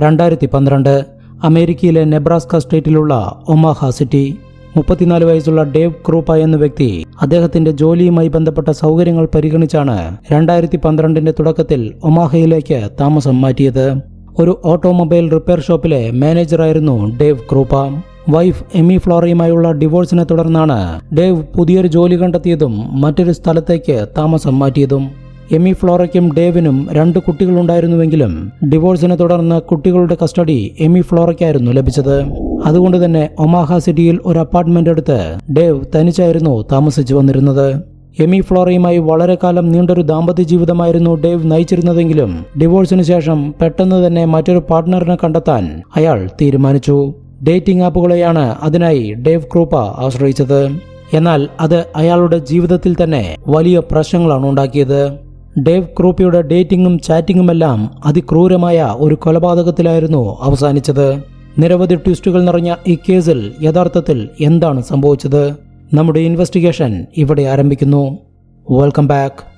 രണ്ടായിരത്തി പന്ത്രണ്ട് അമേരിക്കയിലെ നെബ്രാസ്ക സ്റ്റേറ്റിലുള്ള ഒമാഹ സിറ്റി മുപ്പത്തിനാല് വയസ്സുള്ള ഡേവ് ക്രൂപ്പ എന്ന വ്യക്തി അദ്ദേഹത്തിന്റെ ജോലിയുമായി ബന്ധപ്പെട്ട സൗകര്യങ്ങൾ പരിഗണിച്ചാണ് രണ്ടായിരത്തി പന്ത്രണ്ടിന്റെ തുടക്കത്തിൽ ഒമാഹയിലേക്ക് താമസം മാറ്റിയത്. ഒരു ഓട്ടോമൊബൈൽ റിപ്പയർ ഷോപ്പിലെ മാനേജറായിരുന്നു ഡേവ് ക്രൂപ്പ. വൈഫ് എമി ഫ്ലോറയുമായുള്ള ഡിവോഴ്സിനെ തുടർന്നാണ് ഡേവ് പുതിയൊരു ജോലി കണ്ടെത്തിയതും മറ്റൊരു സ്ഥലത്തേക്ക് താമസം മാറ്റിയതും. എമി ഫ്ലോറയ്ക്കും ഡേവിനും രണ്ട് കുട്ടികളുണ്ടായിരുന്നുവെങ്കിലും ഡിവോഴ്സിനെ തുടർന്ന് കുട്ടികളുടെ കസ്റ്റഡി എമി ഫ്ലോറയ്ക്കായിരുന്നു ലഭിച്ചത്. അതുകൊണ്ട് തന്നെ ഒമാഹ സിറ്റിയിൽ ഒരു അപ്പാർട്ട്മെന്റ് എടുത്ത് ഡേവ് തനിച്ചായിരുന്നു താമസിച്ചു വന്നിരുന്നത്. എമി ഫ്ലോറയുമായി വളരെ കാലം നീണ്ടൊരു ദാമ്പത്യ ജീവിതമായിരുന്നു ഡേവ് നയിച്ചിരുന്നതെങ്കിലും ഡിവോഴ്സിന് ശേഷം പെട്ടെന്ന് തന്നെ മറ്റൊരു പാർട്ട്ണറിനെ കണ്ടെത്താൻ അയാൾ തീരുമാനിച്ചു. ഡേറ്റിംഗ് ആപ്പുകളെയാണ് അതിനായി ഡേവ് ക്രൂപ്പ ആശ്രയിച്ചത്. എന്നാൽ അത് അയാളുടെ ജീവിതത്തിൽ തന്നെ വലിയ പ്രശ്നങ്ങളാണ് ഉണ്ടാക്കിയത്. ഡേവ് ക്രൂപ്പിയുടെ ഡേറ്റിംഗും ചാറ്റിംഗുമെല്ലാം അതിക്രൂരമായ ഒരു കൊലപാതകത്തിലായിരുന്നു അവസാനിച്ചത്. നിരവധി ട്വിസ്റ്റുകൾ നിറഞ്ഞ ഈ കേസിൽ യഥാർത്ഥത്തിൽ എന്താണ് സംഭവിച്ചത്? നമ്മുടെ ഇൻവെസ്റ്റിഗേഷൻ ഇവിടെ ആരംഭിക്കുന്നു. വെൽക്കം ബാക്ക്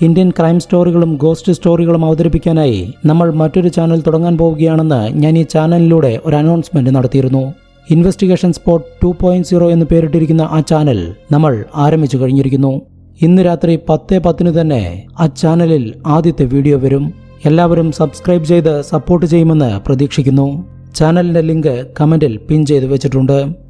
ഇന്ത്യൻ ക്രൈം സ്റ്റോറികളും ഗോസ്റ്റ് സ്റ്റോറികളും അവതരിപ്പിക്കാനായി നമ്മൾ മറ്റൊരു ചാനൽ തുടങ്ങാൻ പോവുകയാണെന്ന് ഞാൻ ഈ ചാനലിലൂടെ ഒരു അനൗൺസ്മെന്റ് നടത്തിയിരുന്നു. Investigation spot two point zero എന്ന് പേരിട്ടിരിക്കുന്ന ആ ചാനൽ നമ്മൾ ആരംഭിച്ചു കഴിഞ്ഞിരിക്കുന്നു. ഇന്ന് രാത്രി പത്ത് പത്തിന് തന്നെ ആ ചാനലിൽ ആദ്യത്തെ വീഡിയോ വരും. എല്ലാവരും സബ്സ്ക്രൈബ് ചെയ്ത് സപ്പോർട്ട് ചെയ്യുമെന്ന് പ്രതീക്ഷിക്കുന്നു. ചാനലിന്റെ ലിങ്ക് കമന്റിൽ പിൻ ചെയ്ത് വെച്ചിട്ടുണ്ട്.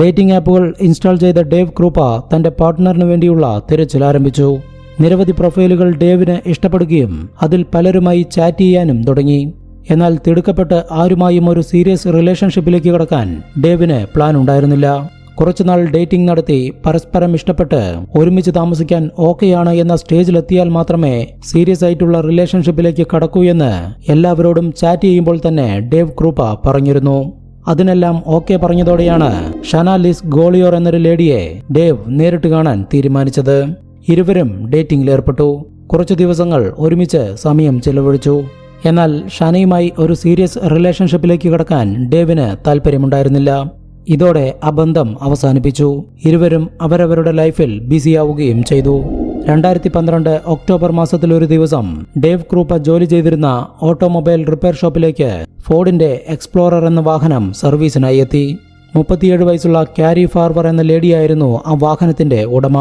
ഡേറ്റിംഗ് ആപ്പുകൾ ഇൻസ്റ്റാൾ ചെയ്ത ഡേവ് ക്രൂപ്പ തന്റെ പാർട്ട്ണറിന് വേണ്ടിയുള്ള തിരച്ചിൽ ആരംഭിച്ചു. നിരവധി പ്രൊഫൈലുകൾ ഡേവിന് ഇഷ്ടപ്പെടുകയും അതിൽ പലരുമായി ചാറ്റ് ചെയ്യാനും തുടങ്ങി. എന്നാൽ തിടുക്കപ്പെട്ട് ആരുമായും ഒരു സീരിയസ് റിലേഷൻഷിപ്പിലേക്ക് കടക്കാൻ ഡേവിന് പ്ലാൻ ഉണ്ടായിരുന്നില്ല. കുറച്ചുനാൾ ഡേറ്റിംഗ് നടത്തി പരസ്പരം ഇഷ്ടപ്പെട്ട് ഒരുമിച്ച് താമസിക്കാൻ ഓക്കെയാണ് എന്ന സ്റ്റേജിലെത്തിയാൽ മാത്രമേ സീരിയസ് ആയിട്ടുള്ള റിലേഷൻഷിപ്പിലേക്ക് കടക്കൂ എന്ന് എല്ലാവരോടും ചാറ്റ് ചെയ്യുമ്പോൾ തന്നെ ഡേവ് ക്രൂപ്പ പറഞ്ഞിരുന്നു. അതിനെല്ലാം ഓക്കെ പറഞ്ഞതോടെയാണ് ഷനാലിസ് ഗോളിയോർ എന്നൊരു ലേഡിയെ ഡേവ് നേരിട്ട് കാണാൻ തീരുമാനിച്ചത്. ഇരുവരും ഡേറ്റിംഗിൽ ഏർപ്പെട്ടു. കുറച്ചു ദിവസങ്ങൾ ഒരുമിച്ച് സമയം ചെലവഴിച്ചു. എന്നാൽ ഷനയുമായി ഒരു സീരിയസ് റിലേഷൻഷിപ്പിലേക്ക് കടക്കാൻ ഡേവിന് താല്പര്യമുണ്ടായിരുന്നില്ല ഇതോടെ ആ ബന്ധം അവസാനിപ്പിച്ചു. ഇരുവരും അവരവരുടെ ലൈഫിൽ ബിസിയാവുകയും ചെയ്തു. രണ്ടായിരത്തി പന്ത്രണ്ട് ഒക്ടോബർ മാസത്തിൽ ഒരു ദിവസം ഡേവ് ക്രൂപ്പ ജോലി ചെയ്തിരുന്ന ഓട്ടോമൊബൈൽ റിപ്പയർ ഷോപ്പിലേക്ക് ഫോർഡിന്റെ എക്സ്പ്ലോറർ എന്ന വാഹനം സർവീസിനായി എത്തി. മുപ്പത്തിയേഴ് വയസ്സുള്ള ക്യാരി ഫാർവർ എന്ന ലേഡിയായിരുന്നു ആ വാഹനത്തിന്റെ ഉടമ.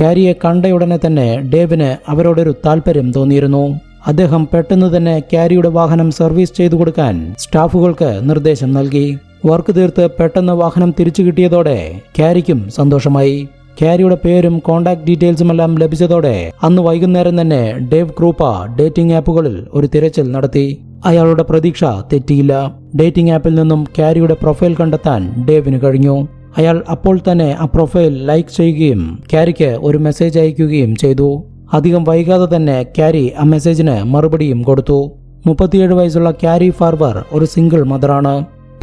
ക്യാരിയെ കണ്ടയുടനെ തന്നെ ഡേവിന് അവരോടൊരു താല്പര്യം തോന്നിയിരുന്നു. അദ്ദേഹം പെട്ടെന്ന് തന്നെ ക്യാരിയുടെ വാഹനം സർവീസ് ചെയ്തു കൊടുക്കാൻ സ്റ്റാഫുകൾക്ക് നിർദ്ദേശം നൽകി. വർക്ക് തീർത്ത് പെട്ടെന്ന് വാഹനം തിരിച്ചു കിട്ടിയതോടെ ക്യാരിക്കും സന്തോഷമായി. ക്യാരിയുടെ പേരും കോണ്ടാക്ട് ഡീറ്റെയിൽസും എല്ലാം ലഭിച്ചതോടെ അന്ന് വൈകുന്നേരം തന്നെ ഡേവ് ക്രൂപ്പ ഡേറ്റിംഗ് ആപ്പുകളിൽ ഒരു തിരച്ചിൽ നടത്തി. അയാളുടെ പ്രതീക്ഷ തെറ്റിയില്ല. ഡേറ്റിംഗ് ആപ്പിൽ നിന്നും ക്യാരിയുടെ പ്രൊഫൈൽ കണ്ടെത്താൻ ഡേവിന് കഴിഞ്ഞു. അയാൾ അപ്പോൾ തന്നെ ആ പ്രൊഫൈൽ ലൈക്ക് ചെയ്യുകയും ക്യാരിക്ക് ഒരു മെസ്സേജ് അയക്കുകയും ചെയ്തു. അധികം വൈകാതെ തന്നെ ക്യാരി ആ മെസ്സേജിന് മറുപടിയും കൊടുത്തു. മുപ്പത്തിയേഴ് വയസ്സുള്ള ക്യാരി ഫാർവർ ഒരു സിംഗിൾ മദറാണ്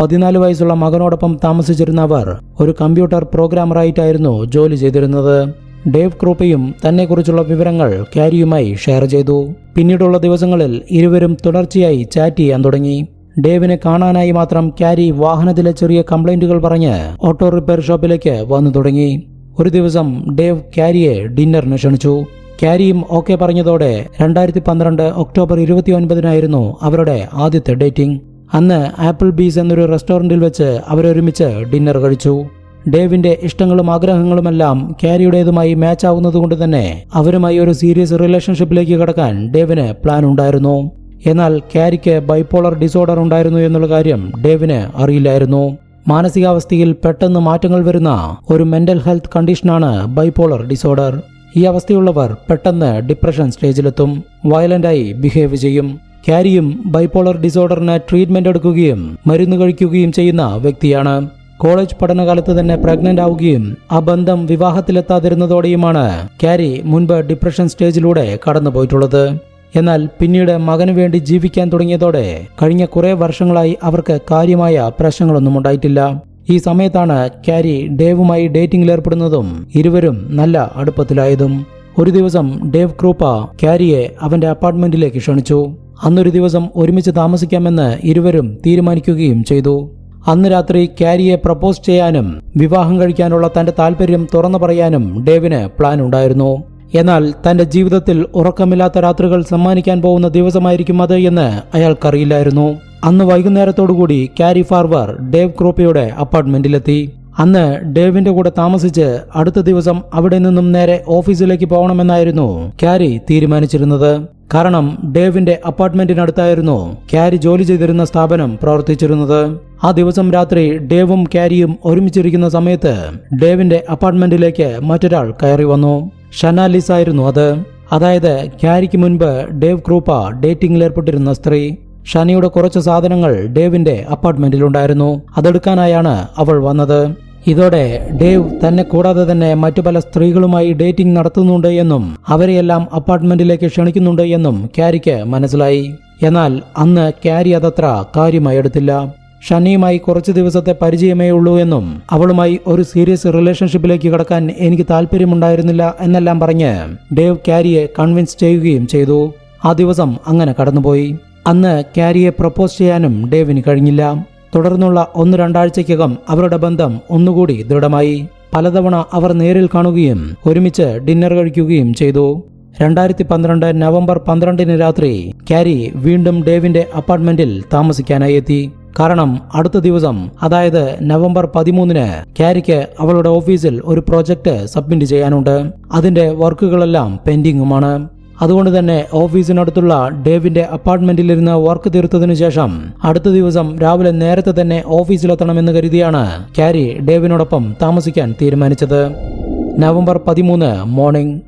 പതിനാല് വയസ്സുള്ള മകനോടൊപ്പം താമസിച്ചിരുന്ന അവർ ഒരു കമ്പ്യൂട്ടർ പ്രോഗ്രാമറായിട്ടായിരുന്നു ജോലി ചെയ്തിരുന്നത്. ഡേവ് ക്രൂപ്പയും തന്നെക്കുറിച്ചുള്ള വിവരങ്ങൾ ക്യാരിയുമായി ഷെയർ ചെയ്തു. പിന്നീടുള്ള ദിവസങ്ങളിൽ ഇരുവരും തുടർച്ചയായി ചാറ്റ് ചെയ്യാൻ തുടങ്ങി. ഡേവിനെ കാണാനായി മാത്രം ക്യാരി വാഹനത്തിലെ ചെറിയ കംപ്ലൈന്റുകൾ പറഞ്ഞ് ഓട്ടോ റിപ്പയർ ഷോപ്പിലേക്ക് വന്നു തുടങ്ങി. ഒരു ദിവസം ഡേവ് ക്യാരിയെ ഡിന്നറിന് ക്ഷണിച്ചു. ക്യാരിയും ഓക്കെ പറഞ്ഞതോടെ രണ്ടായിരത്തി പന്ത്രണ്ട് ഒക്ടോബർ ഇരുപത്തി ഒൻപതിനായിരുന്നു അവരുടെ ആദ്യത്തെ ഡേറ്റിംഗ്. അന്ന് ആപ്പിൾ ബീസ് എന്നൊരു റെസ്റ്റോറന്റിൽ വെച്ച് അവരൊരുമിച്ച് ഡിന്നർ കഴിച്ചു. ഡേവിന്റെ ഇഷ്ടങ്ങളും ആഗ്രഹങ്ങളുമെല്ലാം ക്യാരിയുടേതുമായി മാച്ച് ആവുന്നതുകൊണ്ട് തന്നെ അവരുമായി ഒരു സീരിയസ് റിലേഷൻഷിപ്പിലേക്ക് കടക്കാൻ ഡേവിന് പ്ലാൻ ഉണ്ടായിരുന്നു. എന്നാൽ ക്യാരിക്ക് ബൈപ്പോളർ ഡിസോർഡർ ഉണ്ടായിരുന്നു എന്നുള്ള കാര്യം ഡേവിന് അറിയില്ലായിരുന്നു. മാനസികാവസ്ഥയിൽ പെട്ടെന്ന് മാറ്റങ്ങൾ വരുന്ന ഒരു മെന്റൽ ഹെൽത്ത് കണ്ടീഷനാണ് ബൈപ്പോളർ ഡിസോർഡർ. ഈ അവസ്ഥയുള്ളവർ പെട്ടെന്ന് ഡിപ്രഷൻ സ്റ്റേജിലെത്തും. വയലന്റായി ബിഹേവ് ചെയ്യും. ക്യാരിയും ബൈപോളർ ഡിസോർഡറിന് ട്രീറ്റ്മെന്റ് എടുക്കുകയും മരുന്ന് കഴിക്കുകയും ചെയ്യുന്ന വ്യക്തിയാണ്. കോളേജ് പഠനകാലത്ത് തന്നെ പ്രഗ്നന്റ് ആവുകയും ആ ബന്ധം വിവാഹത്തിലെത്താതിരുന്നതോടെയുമാണ് ക്യാരി മുൻപ് ഡിപ്രഷൻ സ്റ്റേജിലൂടെ കടന്നുപോയിട്ടുള്ളത്. എന്നാൽ പിന്നീട് മകനു വേണ്ടി ജീവിക്കാൻ തുടങ്ങിയതോടെ കഴിഞ്ഞ കുറെ വർഷങ്ങളായി അവർക്ക് കാര്യമായ പ്രശ്നങ്ങളൊന്നും ഉണ്ടായിട്ടില്ല. ഈ സമയത്താണ് ക്യാരി ഡേവുമായി ഡേറ്റിംഗിൽ ഏർപ്പെടുന്നതും ഇരുവരും നല്ല അടുപ്പത്തിലായതും. ഒരു ദിവസം ഡേവ് ക്രൂപ്പ ക്യാരിയെ അവന്റെ അപ്പാർട്ട്മെന്റിലേക്ക് ക്ഷണിച്ചു. അന്നൊരു ദിവസം ഒരുമിച്ച് താമസിക്കാമെന്ന് ഇരുവരും തീരുമാനിക്കുകയും ചെയ്തു. അന്ന് രാത്രി ക്യാരിയെ പ്രപ്പോസ് ചെയ്യാനും വിവാഹം കഴിക്കാനുള്ള തന്റെ താല്പര്യം തുറന്നു പറയാനും ഡേവിന് പ്ലാൻ ഉണ്ടായിരുന്നു. എന്നാൽ തന്റെ ജീവിതത്തിൽ ഉറക്കമില്ലാത്ത രാത്രികൾ സമ്മാനിക്കാൻ പോകുന്ന ദിവസമായിരിക്കും അത് എന്ന് അയാൾക്കറിയില്ലായിരുന്നു. അന്ന് വൈകുന്നേരത്തോടുകൂടി ക്യാരി ഫാർവർ ഡേവ് ക്രോപ്പിയുടെ അപ്പാർട്ട്മെന്റിലെത്തി. അന്ന് ഡേവിന്റെ കൂടെ താമസിച്ച് അടുത്ത ദിവസം അവിടെ നിന്നും നേരെ ഓഫീസിലേക്ക് പോകണമെന്നായിരുന്നു ക്യാരി തീരുമാനിച്ചിരുന്നത്. കാരണം ഡേവിന്റെ അപ്പാർട്ട്മെന്റിനടുത്തായിരുന്നു ക്യാരി ജോലി ചെയ്തിരുന്ന സ്ഥാപനം പ്രവർത്തിച്ചിരുന്നത്. ആ ദിവസം രാത്രി ഡേവും ക്യാരിയും ഒരുമിച്ചിരിക്കുന്ന സമയത്ത് ഡേവിന്റെ അപ്പാർട്ട്മെന്റിലേക്ക് മറ്റൊരാൾ കയറി വന്നു. ഷനാലിസ് ആയിരുന്നു അത്. അതായത് ക്യാരിക്ക് മുൻപ് ഡേവ് ക്രൂപ്പ ഡേറ്റിംഗിൽ ഏർപ്പെട്ടിരുന്ന സ്ത്രീ. ഷനിയുടെ കുറച്ച് സാധനങ്ങൾ ഡേവിന്റെ അപ്പാർട്ട്മെന്റിലുണ്ടായിരുന്നു. അതെടുക്കാനായാണ് അവൾ വന്നത്. ഇതോടെ ഡേവ് തന്നെ കൂടാതെ തന്നെ മറ്റു പല സ്ത്രീകളുമായി ഡേറ്റിംഗ് നടത്തുന്നുണ്ട് എന്നും അവരെയെല്ലാം അപ്പാർട്ട്മെന്റിലേക്ക് ക്ഷണിക്കുന്നുണ്ട് എന്നും ക്യാരിക്ക് മനസ്സിലായി. എന്നാൽ അന്ന് ക്യാരി അതത്ര കാര്യമായി എടുത്തില്ല. ഷനിയുമായി കുറച്ച് ദിവസത്തെ പരിചയമേ ഉള്ളൂ എന്നും അവളുമായി ഒരു സീരിയസ് റിലേഷൻഷിപ്പിലേക്ക് കടക്കാൻ എനിക്ക് താല്പര്യമുണ്ടായിരുന്നില്ല എന്നെല്ലാം പറഞ്ഞ് ഡേവ് ക്യാരിയെ കൺവിൻസ് ചെയ്യുകയും ചെയ്തു. ആ ദിവസം അങ്ങനെ കടന്നുപോയി. അന്ന് ക്യാരിയെ പ്രപ്പോസ് ചെയ്യാനും ഡേവിന് കഴിഞ്ഞില്ല. തുടർന്നുള്ള ഒന്ന് രണ്ടാഴ്ചയ്ക്കകം അവരുടെ ബന്ധം ഒന്നുകൂടി ദൃഢമായി. പലതവണ അവർ നേരിൽ കാണുകയും ഒരുമിച്ച് ഡിന്നർ കഴിക്കുകയും ചെയ്തു. രണ്ടായിരത്തി പന്ത്രണ്ട് നവംബർ പന്ത്രണ്ടിന് രാത്രി ക്യാരി വീണ്ടും ഡേവിന്റെ അപ്പാർട്ട്മെന്റിൽ താമസിക്കാനായി എത്തി. കാരണം അടുത്ത ദിവസം അതായത് നവംബർ പതിമൂന്നിന് ക്യാരിക്ക് അവളുടെ ഓഫീസിൽ ഒരു പ്രോജക്റ്റ് സബ്മിറ്റ് ചെയ്യാനുണ്ട്. അതിന്റെ വർക്കുകളെല്ലാം പെൻഡിങ്ങുമാണ്. അതുകൊണ്ട് തന്നെ ഓഫീസിനടുത്തുള്ള ഡേവിന്റെ അപ്പാർട്ട്മെന്റിലിരുന്ന് വർക്ക് തീർത്തതിനു ശേഷം അടുത്ത ദിവസം രാവിലെ നേരത്തെ തന്നെ ഓഫീസിലെത്തണമെന്ന് കരുതിയാണ് ക്യാരി ഡേവിനോടൊപ്പം താമസിക്കാൻ തീരുമാനിച്ചത്. നവംബർ പതിമൂന്ന് മോർണിംഗ്.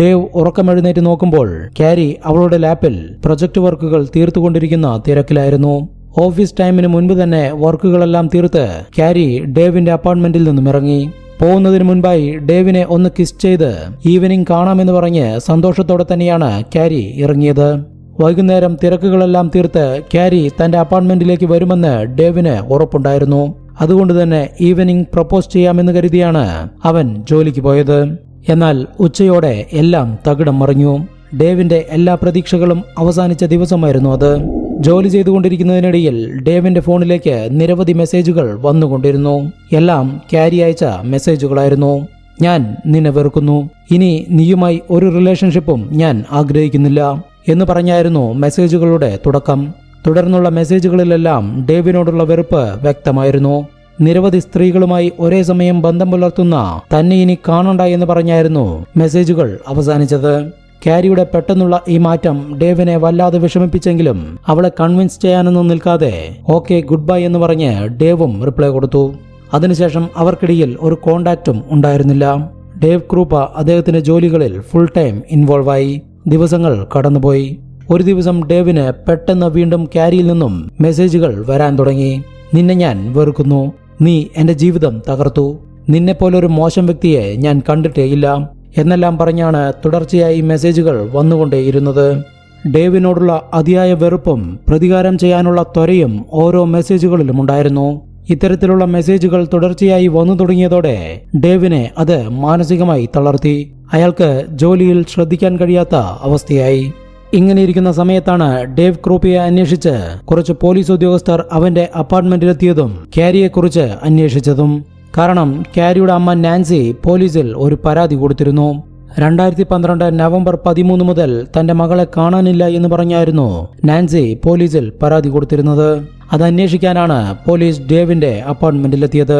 ഡേവ് ഉറക്കമെഴുന്നേറ്റ് നോക്കുമ്പോൾ ക്യാരി അവളുടെ ലാപ്പിൽ പ്രൊജക്ട് വർക്കുകൾ തീർത്തുകൊണ്ടിരിക്കുന്ന തിരക്കിലായിരുന്നു. ഓഫീസ് ടൈമിന് മുൻപ് തന്നെ വർക്കുകളെല്ലാം തീർത്ത് ക്യാരി ഡേവിന്റെ അപ്പാർട്ട്മെന്റിൽ നിന്നും ഇറങ്ങി പോകുന്നതിന് മുൻപായി ഡേവിനെ ഒന്ന് കിസ് ചെയ്ത് ഈവനിങ് കാണാമെന്ന് പറഞ്ഞ് സന്തോഷത്തോടെ തന്നെയാണ് ക്യാരി ഇറങ്ങിയത്. വൈകുന്നേരം തിരക്കുകളെല്ലാം തീർത്ത് ക്യാരി തന്റെ അപ്പാർട്ട്മെന്റിലേക്ക് വരുമെന്ന് ഡേവിന് ഉറപ്പുണ്ടായിരുന്നു. അതുകൊണ്ട് തന്നെ ഈവനിങ് പ്രപ്പോസ് ചെയ്യാമെന്ന് കരുതിയാണ് അവൻ ജോലിക്ക് പോയത്. എന്നാൽ ഉച്ചയോടെ എല്ലാം തകിടം മറിഞ്ഞു. ഡേവിന്റെ എല്ലാ പ്രതീക്ഷകളും അവസാനിച്ച ദിവസമായിരുന്നു അത്. ജോലി ചെയ്തുകൊണ്ടിരിക്കുന്നതിനിടയിൽ ഡേവിന്റെ ഫോണിലേക്ക് നിരവധി മെസ്സേജുകൾ വന്നുകൊണ്ടിരുന്നു. എല്ലാം ക്യാരി അയച്ച മെസ്സേജുകളായിരുന്നു. ഞാൻ നിന്നെ വെറുക്കുന്നു. ഇനി നീയുമായി ഒരു റിലേഷൻഷിപ്പും ഞാൻ ആഗ്രഹിക്കുന്നില്ല എന്ന് പറഞ്ഞായിരുന്നു മെസ്സേജുകളുടെ തുടക്കം. തുടർന്നുള്ള മെസ്സേജുകളിലെല്ലാം ഡേവിനോടുള്ള വെറുപ്പ് വ്യക്തമായിരുന്നു. നിരവധി സ്ത്രീകളുമായി ഒരേ സമയം ബന്ധം പുലർത്തുന്ന തന്നെ ഇനി കാണണ്ട എന്ന് പറഞ്ഞായിരുന്നു മെസ്സേജുകൾ അവസാനിച്ചത്. ക്യാരിയുടെ പെട്ടെന്നുള്ള ഈ മാറ്റം ഡേവിനെ വല്ലാതെ വിഷമിപ്പിച്ചെങ്കിലും അവളെ കൺവിൻസ് ചെയ്യാനൊന്നും നിൽക്കാതെ ഓക്കെ ഗുഡ് ബൈ എന്ന് പറഞ്ഞ് ഡേവും റിപ്ലൈ കൊടുത്തു. അതിനുശേഷം അവർക്കിടയിൽ ഒരു കോണ്ടാക്റ്റും ഉണ്ടായിരുന്നില്ല. ഡേവ് ക്രൂപ്പ അദ്ദേഹത്തിന്റെ ജോലികളിൽ ഫുൾ ടൈം ഇൻവോൾവ് ആയി. ദിവസങ്ങൾ കടന്നുപോയി. ഒരു ദിവസം ഡേവിന് പെട്ടെന്ന് വീണ്ടും ക്യാരിയിൽ നിന്നും മെസ്സേജുകൾ വരാൻ തുടങ്ങി. നിന്നെ ഞാൻ വെറുക്കുന്നു. നീ എന്റെ ജീവിതം തകർത്തു. നിന്നെപ്പോലൊരു മോശം വ്യക്തിയെ ഞാൻ കണ്ടിട്ടേയില്ല. എന്നെല്ലാം പറഞ്ഞാണ് തുടർച്ചയായി മെസ്സേജുകൾ വന്നുകൊണ്ടേയിരുന്നത്. ഡേവിനോടുള്ള അതിയായ വെറുപ്പും പ്രതികാരം ചെയ്യാനുള്ള ത്വരയും ഓരോ മെസ്സേജുകളിലും ഉണ്ടായിരുന്നു. ഇത്തരത്തിലുള്ള മെസ്സേജുകൾ തുടർച്ചയായി വന്നു തുടങ്ങിയതോടെ ഡേവിനെ അത് മാനസികമായി തളർത്തി. അയാൾക്ക് ജോലിയിൽ ശ്രദ്ധിക്കാൻ കഴിയാത്ത അവസ്ഥയായി. ഇങ്ങനെയിരിക്കുന്ന സമയത്താണ് ഡേവ് ക്രൂപ്പിയെ അന്വേഷിച്ച് കുറച്ച് പോലീസ് ഉദ്യോഗസ്ഥർ അവന്റെ അപ്പാർട്ട്മെന്റിലെത്തിയതും ക്യാരിയെക്കുറിച്ച് അന്വേഷിച്ചതും. കാരണം കാരിയുടെ അമ്മ നാൻസി പോലീസിൽ ഒരു പരാതി കൊടുത്തിരുന്നു. രണ്ടായിരത്തി പന്ത്രണ്ട് നവംബർ പതിമൂന്ന് മുതൽ തന്റെ മകളെ കാണാനില്ല എന്ന് പറഞ്ഞായിരുന്നു നാൻസി പോലീസിൽ പരാതി കൊടുത്തിരുന്നത്. അത് അന്വേഷിക്കാനാണ് പോലീസ് ഡേവിന്റെ അപ്പാർട്ട്മെന്റിലെത്തിയത്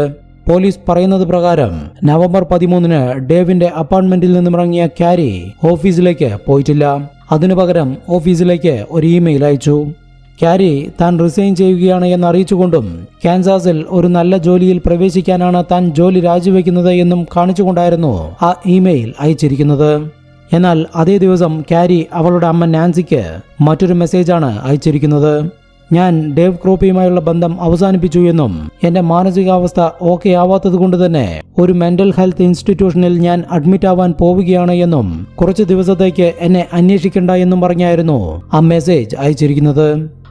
പോലീസ് പറയുന്നത് പ്രകാരം നവംബർ പതിമൂന്നിന് ഡേവിന്റെ അപ്പാർട്ട്മെന്റിൽ നിന്നും ഇറങ്ങിയ ക്യാരി ഓഫീസിലേക്ക് പോയിട്ടില്ല. അതിനു പകരം ഓഫീസിലേക്ക് ഒരു ഇമെയിൽ അയച്ചു. ക്യാരി താൻ റിസൈൻ ചെയ്യുകയാണ് എന്ന് അറിയിച്ചുകൊണ്ടും കാൻസാസിൽ ഒരു നല്ല ജോലിയിൽ പ്രവേശിക്കാനാണ് താൻ ജോലി രാജിവെക്കുന്നത് എന്നും കാണിച്ചുകൊണ്ടായിരുന്നു ആ ഇമെയിൽ അയച്ചിരിക്കുന്നത്. എന്നാൽ അതേ ദിവസം ക്യാരി അവളുടെ അമ്മ നാൻസിക്ക് മറ്റൊരു മെസ്സേജാണ് അയച്ചിരിക്കുന്നത്. ഞാൻ ഡേവ് ക്രോപ്പിയുമായുള്ള ബന്ധം അവസാനിപ്പിച്ചു എന്നും എന്റെ മാനസികാവസ്ഥ ഓക്കെ ആവാത്തത് കൊണ്ട് തന്നെ ഒരു മെന്റൽ ഹെൽത്ത് ഇൻസ്റ്റിറ്റ്യൂഷനിൽ ഞാൻ അഡ്മിറ്റ് ആവാൻ പോവുകയാണ് എന്നും കുറച്ച് ദിവസത്തേക്ക് എന്നെ അന്വേഷിക്കണ്ട എന്നും പറഞ്ഞായിരുന്നു ആ മെസ്സേജ് അയച്ചിരിക്കുന്നത്.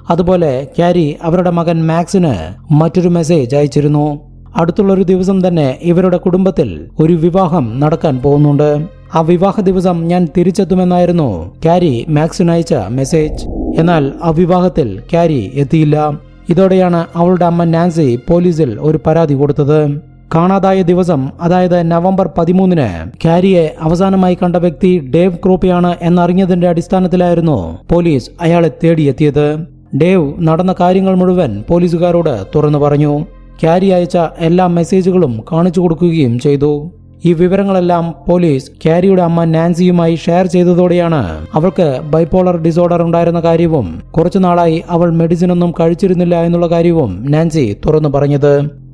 അതുപോലെ ക്യാരി അവരുടെ മകൻ മാക്സിന് മറ്റൊരു മെസ്സേജ് അയച്ചിരുന്നു. അടുത്തുള്ള ഒരു ദിവസം തന്നെ ഇവരുടെ കുടുംബത്തിൽ ഒരു വിവാഹം നടക്കാൻ പോകുന്നുണ്ട്. ആ വിവാഹ ദിവസം ഞാൻ തിരിച്ചെത്തുമെന്നായിരുന്നു ക്യാരി മാക്സിന് അയച്ച മെസ്സേജ്. എന്നാൽ ആ വിവാഹത്തിൽ ക്യാരി എത്തിയില്ല. ഇതോടെയാണ് അവളുടെ അമ്മ നാൻസി പോലീസിൽ ഒരു പരാതി കൊടുത്തത്. കാണാതായ ദിവസം അതായത് നവംബർ പതിമൂന്നിന് ക്യാരിയെ അവസാനമായി കണ്ട വ്യക്തി ഡേവ് ക്രൂപ്പിയാണ് എന്നറിഞ്ഞതിന്റെ അടിസ്ഥാനത്തിലായിരുന്നു പോലീസ് അയാളെ തേടിയെത്തിയത്. ഡേവ് നടന്ന കാര്യങ്ങൾ മുഴുവൻ പോലീസുകാരോട് തുറന്നു പറഞ്ഞു. ക്യാരി അയച്ച എല്ലാ മെസ്സേജുകളും കാണിച്ചു കൊടുക്കുകയും ചെയ്തു. ഈ വിവരങ്ങളെല്ലാം പോലീസ് ക്യാരിയുടെ അമ്മ നാൻസിയുമായി ഷെയർ ചെയ്തതോടെയാണ് അവൾക്ക് ബൈപ്പോളർ ഡിസോർഡർ ഉണ്ടായിരുന്ന കാര്യവും കുറച്ചു നാളായി അവൾ മെഡിസിനൊന്നും കഴിച്ചിരുന്നില്ല എന്നുള്ള കാര്യവും നാൻസി തുറന്നു പറഞ്ഞത്.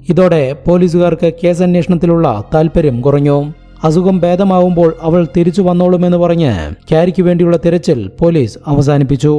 ഇതോടെ പോലീസുകാർക്ക് കേസ് അന്വേഷണത്തിലുള്ള താല്പര്യം കുറഞ്ഞു. അസുഖം ഭേദമാവുമ്പോൾ അവൾ തിരിച്ചു വന്നോളുമെന്ന് പറഞ്ഞ് ക്യാരിക്ക് വേണ്ടിയുള്ള തിരച്ചിൽ പോലീസ് അവസാനിപ്പിച്ചു.